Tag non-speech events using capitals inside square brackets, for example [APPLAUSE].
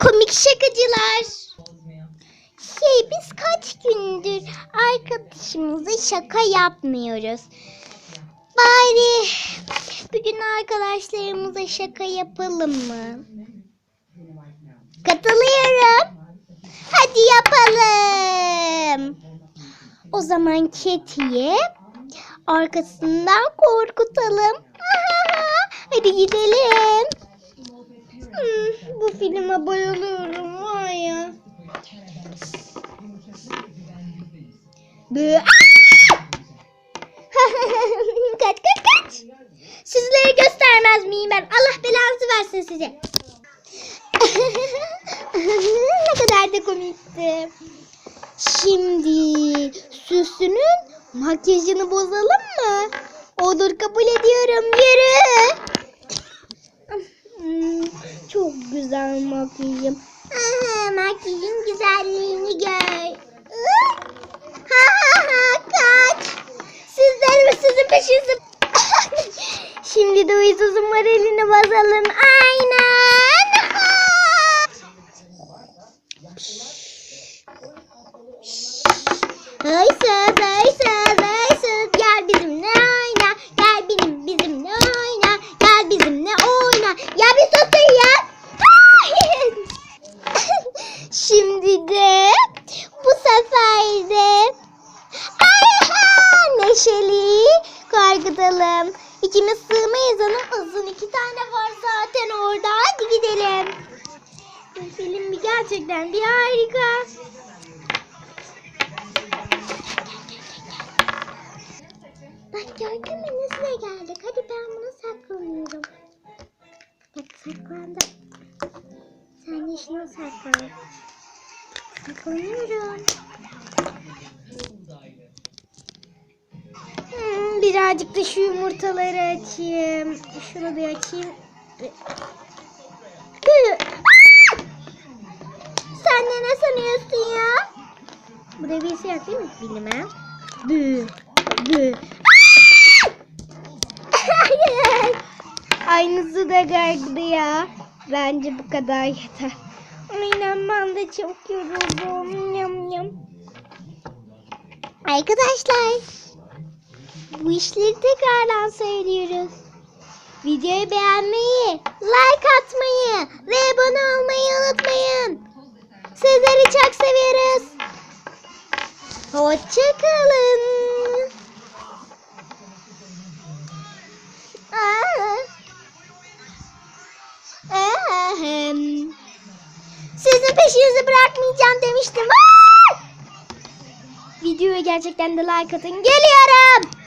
komik şakacılar. Şey biz kaç gündür arkadaşımıza şaka yapmıyoruz. Bari bugün arkadaşlarımıza şaka yapalım mı? Katılıyorum. Hadi yapalım. O zaman Keti'yi arkasından korkutalım. [LAUGHS] Hadi gidelim. Bu filme bayılıyorum var ya. [LAUGHS] Kaç kaç kaç. Sizleri göstermez miyim ben? Allah belanızı versin size. [LAUGHS] ne kadar da komikti. Şimdi süsünün makyajını bozalım mı? Olur kabul ediyorum. Yürü. Çok güzel makyajım. Aha, makyajın güzelliğini gör. Ha ha ha kaç. Sizler mi sizin peşinizi? [LAUGHS] Şimdi de uysuzun moralini bozalım. Aynen. Ha. Hırsız, korkutalım. İkimiz sığmayız hanım. Uzun iki tane var zaten orada. Hadi gidelim. Film bir gerçekten bir harika. Bak gördün mü nasıl geldik? Hadi ben bunu saklanıyorum. Bak saklandım. Sen de şunu saklan. Saklanıyorum. Birazcık da şu yumurtaları açayım. Şunu bir açayım. Sen de ne sanıyorsun ya? Bu da bir yok değil mi? Bilmem. Bü. Bü. Aynısı da gargıdı ya. Bence bu kadar yeter. Aynen ben de çok yoruldum. Yam yam. Arkadaşlar. Bu işleri tekrardan söylüyoruz. Videoyu beğenmeyi, like atmayı ve abone olmayı unutmayın. Sizleri çok seviyoruz. Hoşçakalın. Ahem. Sizin peşinizi bırakmayacağım demiştim. Aa! Videoya gerçekten de like atın. Geliyorum.